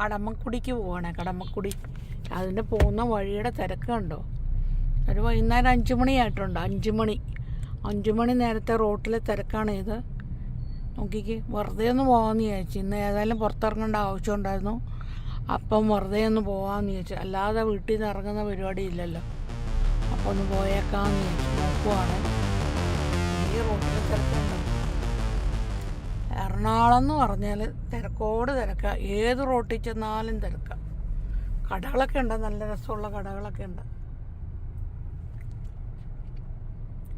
കടമക്കുടിക്ക് പോവാണ്. കടമക്കുടി. അതിന് പോകുന്ന വഴിയുടെ തിരക്ക് കണ്ടോ? ഒരു വൈകുന്നേരം അഞ്ച് മണിയായിട്ടുണ്ട് അഞ്ച് മണി. അഞ്ച് മണി നേരത്തെ റോട്ടിലെ തിരക്കാണ് ഇത്. നോക്കിക്ക് വെറുതെ ഒന്ന് പോകാമെന്ന് വിചാരിച്ചു. ഇന്ന് ഏതായാലും പുറത്തിറങ്ങേണ്ട ആവശ്യമുണ്ടായിരുന്നു അപ്പം വെറുതെ ഒന്ന് പോകാമെന്ന് ചോദിച്ചു അല്ലാതെ വീട്ടിൽ നിന്ന് ഇറങ്ങുന്ന പരിപാടി ഇല്ലല്ലോ. അപ്പോൾ ഒന്ന് പോയേക്കാമെന്ന് ചോദിച്ചു നോക്കുവാണ് എറണാകുളം എന്ന് പറഞ്ഞാൽ തിരക്കോട് തിരക്ക. ഏത് റോട്ടിൽ ചെന്നാലും തിരക്ക. കടകളൊക്കെ ഉണ്ട്. നല്ല രസമുള്ള കടകളൊക്കെ ഉണ്ട്.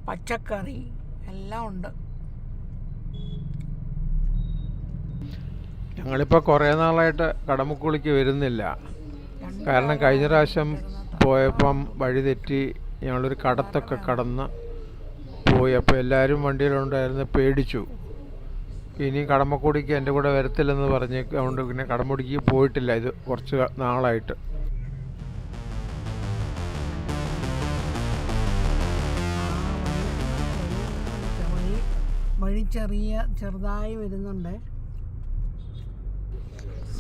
പച്ചക്കറി എല്ലാം ഉണ്ട്. ഞങ്ങളിപ്പോൾ കുറേ നാളായിട്ട് കടമുക്കുളിക്ക് വരുന്നില്ല. കാരണം കഴിഞ്ഞ പ്രാവശ്യം പോയപ്പം വഴി തെറ്റി ഞങ്ങളൊരു കടത്തൊക്കെ കടന്ന് പോയി അപ്പോൾ എല്ലാവരും വണ്ടിയിലുണ്ടായിരുന്നു പേടിച്ചു. ഇനി കടമക്കുടിക്ക് എന്റെ കൂടെ വരത്തില്ലെന്ന് പറഞ്ഞ് അതുകൊണ്ട് പിന്നെ കടമുടിക്ക് പോയിട്ടില്ല. ഇത് കുറച്ച് നാളായിട്ട്. വഴി ചെറിയ ചെറുതായി വരുന്നുണ്ട്.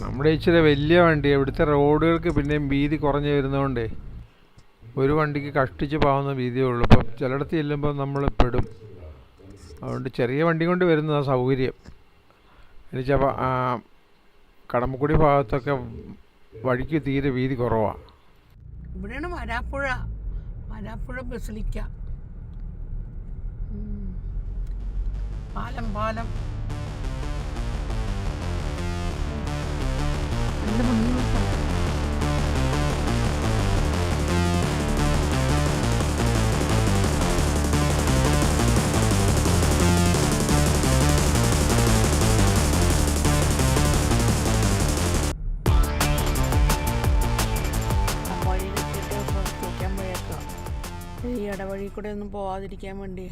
നമ്മുടെ ഇച്ചിരി വലിയ വണ്ടി ഇവിടുത്തെ റോഡുകൾക്ക് പിന്നെയും വീതി കുറഞ്ഞു വരുന്നതുകൊണ്ടേ ഒരു വണ്ടിക്ക് കഷ്ടിച്ച് പോകുന്ന വീതിയേ ഉള്ളൂ. ഇപ്പം ചിലയിടത്ത് ചെല്ലുമ്പോൾ നമ്മൾ പെടും. അതുകൊണ്ട് ചെറിയ വണ്ടി കൊണ്ട് വരുന്നതാണ് സൗകര്യം. എന്നുവെച്ചാൽ കടമക്കുടി ഭാഗത്തൊക്കെ വഴിക്ക് തീരെ വീതി കുറവാണ് ഇവിടെയാണ് വരാപ്പുഴ. വരാപ്പുഴ ബസിലിക്ക. പാലം പാലം. നല്ല ഭംഗിയുള്ള ഈ കൂടെ ഒന്നും പോവാതിരിക്കാൻ വേണ്ടി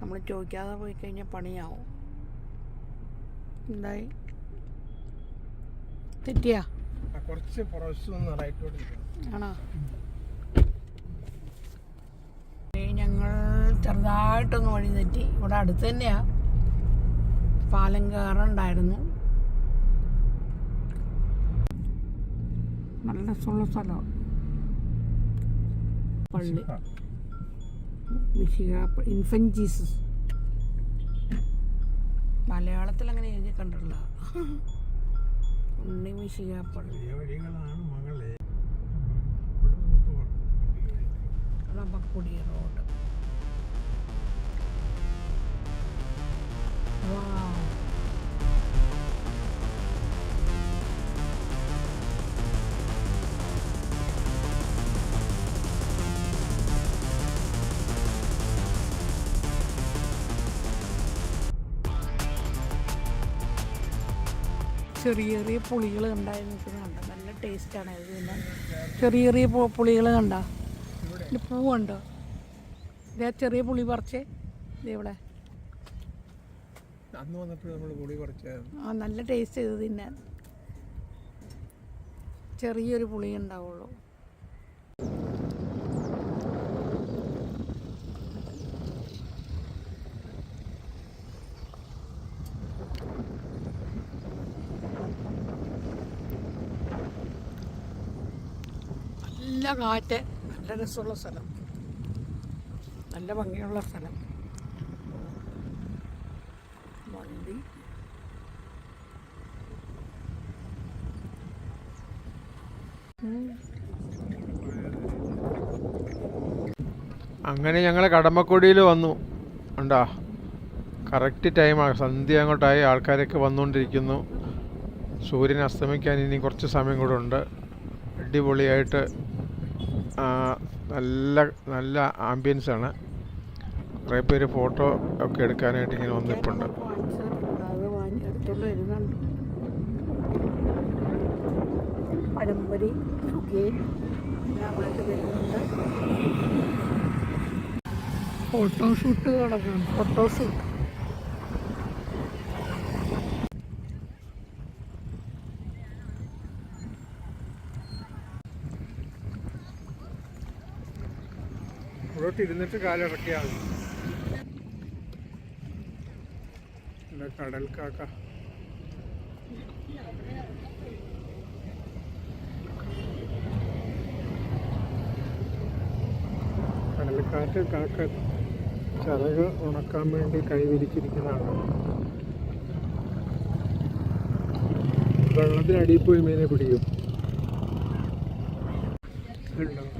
നമ്മൾ ചോദിക്കാതെ പോയി കഴിഞ്ഞാൽ പണിയാവും. എന്തായി? തെറ്റിയാ? കുറച്ച് ആണോ? ഞങ്ങൾ ചെറുതായിട്ടൊന്ന് വഴി തെറ്റി. ഇവിടെ അടുത്ത് തന്നെയാ. പാലം കയറുണ്ടായിരുന്നു. നല്ല സുള്ള സ്ഥലമാണ് പള്ളി. മിശിക ഇൻഫൻ ജീസസ് മലയാളത്തിൽ അങ്ങനെ എഴുതി കണ്ടിട്ടില്ല. ഉണ്ണി മകളെ. റബക്കുടി റോഡ്. Wow. ചെറിയ ചെറിയ പുളികൾ കണ്ടായിരുന്നു കണ്ട? നല്ല ടേസ്റ്റാണ് ഇത് പിന്നെ ചെറിയ ചെറിയ പുളികൾ കണ്ട? ഇതിന്റെ കണ്ടോ? ഇതേ ചെറിയ പുളി പറിച്ചേ. ഇവിടെ. അന്ന് വന്നപ്പോൾ നമ്മൾ പുളി കുറച്ചായിരുന്നു ആ നല്ല ടേസ്റ്റ് ചെയ്ത് തിന്നാൻ. ചെറിയൊരു പുളി ഉണ്ടാവുള്ളൂ. നല്ല കാറ്റ്. നല്ല രസമുള്ള സ്ഥലം. നല്ല ഭംഗിയുള്ള സ്ഥലം. വണ്ടി. അങ്ങനെ ഞങ്ങൾ കടമക്കുടിയിൽ വന്നു. ഉണ്ടാ കറക്റ്റ് ടൈമാണ് സന്ധ്യ അങ്ങോട്ടായി ആൾക്കാരൊക്കെ വന്നുകൊണ്ടിരിക്കുന്നു സൂര്യൻ അസ്തമിക്കാൻ ഇനി കുറച്ച് സമയം കൂടെ ഉണ്ട്. അടിപൊളിയായിട്ട് നല്ല നല്ല ആംബിയൻസ് ആണ്. കുറേ പേര് ഫോട്ടോ ഒക്കെ എടുക്കാനായിട്ട് ഇങ്ങനെ വന്നിട്ടുണ്ട്. പഴംപൊരി സുഖിയൻ ഫോട്ടോഷൂട്ട് ചവിട്ടി ഇരുന്നിട്ട് കാലിറക്കിയാൽ മതി കടൽ കാക്ക. കടൽക്കാറ്റ് കാക്ക ചിറക് ഉണക്കാൻ വേണ്ടി കൈവിരിച്ചിരിക്കുന്നതാണ് വെള്ളത്തിനടിയിൽ പോയി മീനെ പിടിക്കും. ഉണ്ടാവും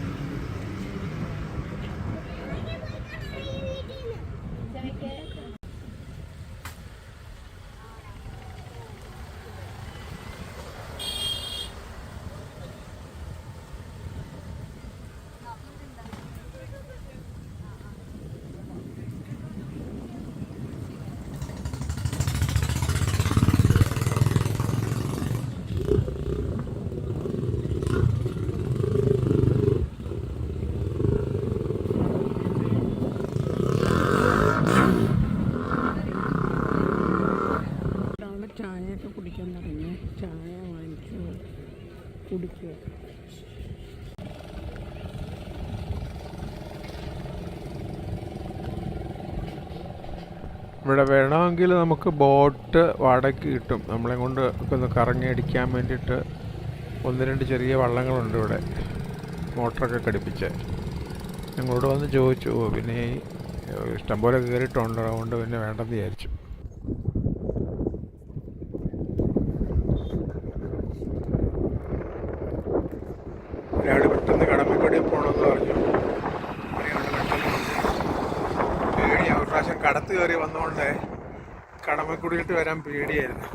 ഇവിടെ വേണമെങ്കിൽ നമുക്ക് ബോട്ട് വാടകയ്ക്ക് കിട്ടും. നമ്മളെ കൊണ്ട് ഒക്കെ ഒന്ന് കറങ്ങി അടിക്കാൻ വേണ്ടിയിട്ട് ഒന്ന് രണ്ട് ചെറിയ വള്ളങ്ങളുണ്ട് ഇവിടെ. മോട്ടറൊക്കെ ഘടിപ്പിച്ച്. ഞങ്ങളോട് വന്ന് ചോദിച്ചു. പിന്നെ ഈ ഇഷ്ടംപോലെ കയറിയിട്ടുണ്ട്. അതുകൊണ്ട് പിന്നെ വേണ്ടെന്ന് വിചാരിച്ചു. ഒരാൾ പെട്ടെന്ന് കടമക്കൂടി പോകണമെന്ന് പറഞ്ഞു ഒരാൾ പെട്ടെന്ന് പേടിയാ ഒരു പ്രാവശ്യം കടത്ത് കയറി വന്നുകൊണ്ട് കടമക്കുടിയിട്ട് വരാൻ പേടിയായിരുന്നു.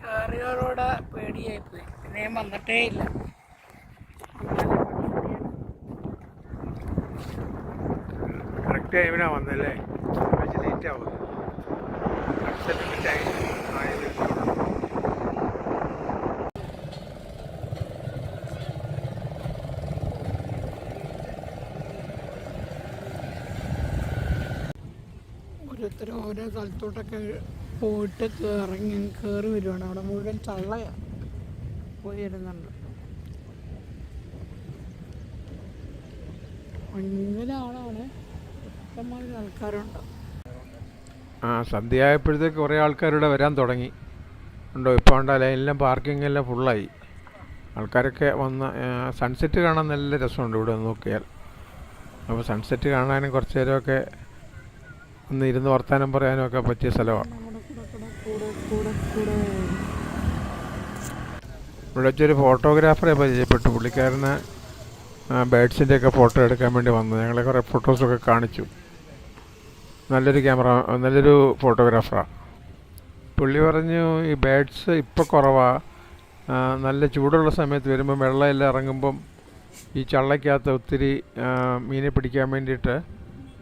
കയറിയവരോട് പേടിയായിപ്പോയി പിന്നെ ഞാൻ വന്നിട്ടേ ഇല്ല. കറക്റ്റ് ടൈമിനാണ് വന്നല്ലേ? ലേറ്റ് ആവും സെറ്റിൽമെന്റ് ഓരോരുത്തർ ഓരോ സ്ഥലത്തോട്ടൊക്കെ പോയിട്ട് ഇറങ്ങി കയറി വരുവാണ്. അവിടെ മുഴുവൻ ചള്ളയാണ് പോയി വരുന്നുണ്ട്. ഭയങ്കര ആളാണ് ആൾക്കാരുണ്ട്. ആ സന്ധ്യയായപ്പോഴത്തേക്ക് കുറേ ആൾക്കാരിവിടെ വരാൻ തുടങ്ങി. ഉണ്ടോ? ഇപ്പോൾ ഉണ്ടോ ലൈനിലും പാർക്കിംഗ് എല്ലാം ഫുള്ളായി. ആൾക്കാരൊക്കെ വന്ന് സൺസെറ്റ് കാണാൻ നല്ല രസമുണ്ട് ഇവിടെ നോക്കിയാൽ. അപ്പോൾ സൺസെറ്റ് കാണാനും കുറച്ച് നേരമൊക്കെ ഒന്ന് ഇരുന്ന് വർത്തമാനം പറയാനും ഒക്കെ പറ്റിയ സ്ഥലമാണ്. ഇവിടെ വെച്ചൊരു ഫോട്ടോഗ്രാഫറെ പരിചയപ്പെട്ടു. പുള്ളിക്കാരന് ബേഡ്സിന്റെ ഒക്കെ ഫോട്ടോ എടുക്കാൻ വേണ്ടി വന്നു. ഞങ്ങളെ കുറേ ഫോട്ടോസൊക്കെ കാണിച്ചു. നല്ലൊരു ക്യാമറ നല്ലൊരു ഫോട്ടോഗ്രാഫറാണ് പുള്ളി പറഞ്ഞു ഈ ബേഡ്സ് ഇപ്പോൾ കുറവാണ് നല്ല ചൂടുള്ള സമയത്ത് വരുമ്പം വെള്ളമെല്ലാം ഇറങ്ങുമ്പം ഈ ചള്ളയ്ക്കകത്ത് ഒത്തിരി മീനെ പിടിക്കാൻ വേണ്ടിയിട്ട്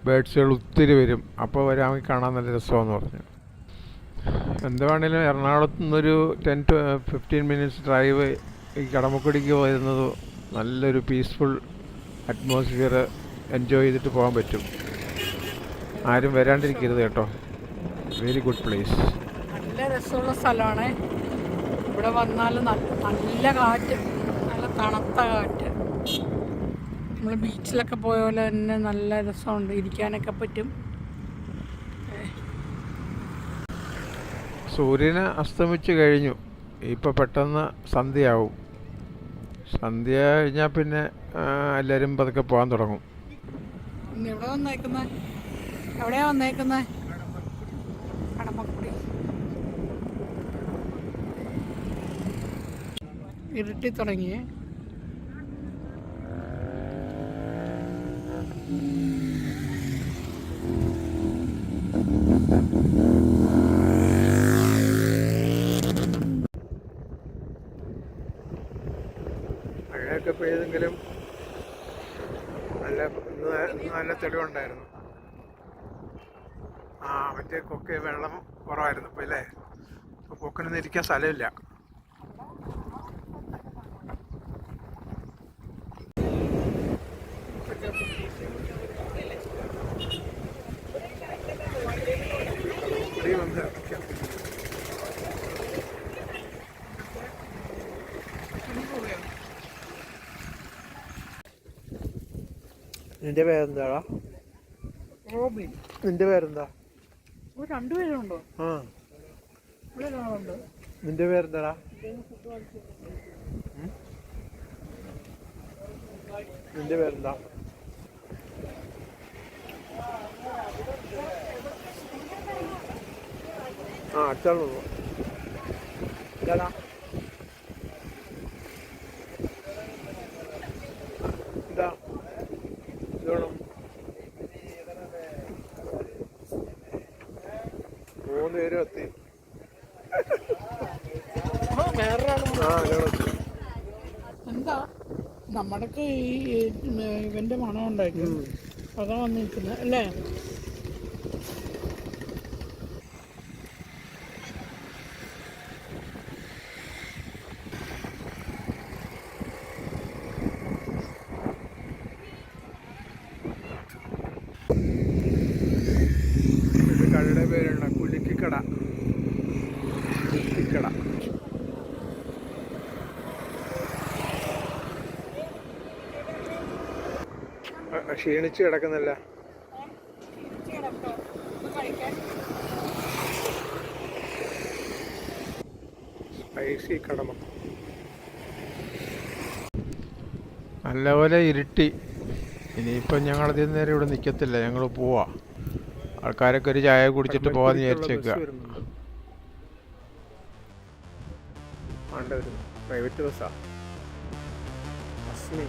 ബേഡ്സുകൾ ഒത്തിരി വരും. അപ്പോൾ വരാമെങ്കിൽ കാണാൻ നല്ല രസമാണെന്ന് പറഞ്ഞു. എന്തുവാണേലും എറണാകുളത്ത് നിന്നൊരു ten to fifteen minutes drive ഈ കടമക്കുടിക്ക് വരുന്നത് നല്ലൊരു പീസ്ഫുൾ അറ്റ്മോസ്ഫിയർ എൻജോയ് ചെയ്തിട്ട് പോകാൻ പറ്റും. ആരും വരാണ്ടിരിക്കരുത് കേട്ടോ. വെരി ഗുഡ് പ്ലേസ് നല്ല രസമുള്ള സ്ഥലമാണ്. ഇവിടെ വന്നാൽ നല്ല കാറ്റ്. നല്ല തണുത്ത കാറ്റ്. നമ്മൾ ബീച്ചിലൊക്കെ പോയ പോലെ തന്നെ നല്ല രസമുണ്ട്. ഇരിക്കാനൊക്കെ പറ്റും. സൂര്യന് അസ്തമിച്ച് കഴിഞ്ഞു. ഇപ്പോൾ പെട്ടെന്ന് സന്ധ്യയാവും. സന്ധ്യ കഴിഞ്ഞാൽ പിന്നെ എല്ലാവരും പതുക്കെ പോകാൻ തുടങ്ങും. എവിടെ വന്നേക്കുന്നത് എവിടെയാ വന്നേക്കുന്നത് കടമക്കുടി. ഇരുട്ടി തുടങ്ങിയേ. മഴയൊക്കെ പെയ്തെങ്കിലും നല്ല നല്ല തെളിവുണ്ടായിരുന്നു. ആ മറ്റേ കൊക്കെ വെള്ളം കുറവായിരുന്നു ഇപ്പം അല്ലേ? ഇപ്പോൾ കൊക്കിനൊന്നും ഇരിക്കാൻ സ്ഥലമില്ല. നിന്റെ പേരെന്താടാ? റോബിൻ. നിന്റെ പേരെന്താ? രണ്ടുപേരുണ്ടോ? ആ. നിന്റെ പേരെന്താടാ? നിന്റെ പേരെന്താ? ആ അടുത്താൾ വന്നു ഇതാടാ ഇതാ ഇത് വേണം മൂന്ന് പേരും എത്തി ആ ഇതോടെ എത്തി എന്താ നമ്മുടെയൊക്കെ ഈ ഇവന്റെ മണം ഉണ്ടായിരിക്കും അതാ വന്നിരിക്കുന്നത് അല്ലേ? ക്ഷീണിച്ച് കിടക്കുന്നില്ല. സ്പൈസി കടമ. നല്ലപോലെ ഇരുട്ടി. ഇനിയിപ്പം ഞങ്ങൾ അധികം നേരം ഇവിടെ നിൽക്കത്തില്ല ഞങ്ങൾ പോവാ. ആൾക്കാരൊക്കെ ഒരു ചായ കുടിച്ചിട്ട് പോവാന്ന് വിചാരിച്ചേക്കുക പ്രൈവറ്റ് ബസ്സാ അസ്മി